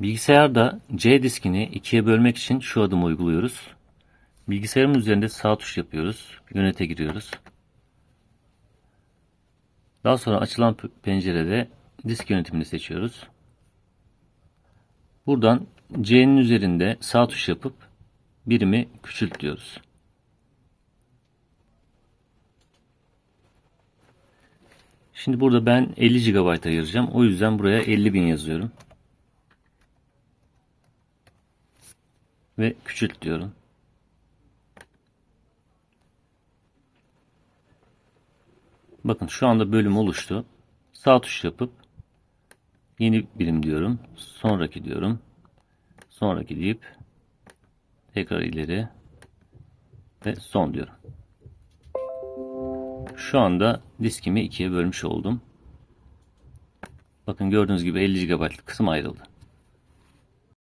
Bilgisayarda C diskini ikiye bölmek için şu adımı uyguluyoruz. Bilgisayarın üzerinde sağ tuş yapıyoruz. Yönete giriyoruz. Daha sonra açılan pencerede disk yönetimini seçiyoruz. Buradan C'nin üzerinde sağ tuş yapıp birimi küçült diyoruz. Şimdi burada ben 50 GB ayıracağım. O yüzden buraya 50.000 yazıyorum. Ve küçült diyorum. Bakın şu anda bölüm oluştu. Sağ tuş yapıp yeni birim diyorum. Sonraki diyorum. Sonraki deyip tekrar ileri ve son diyorum. Şu anda diskimi ikiye bölmüş oldum. Bakın gördüğünüz gibi 50 GB'lık kısım ayrıldı.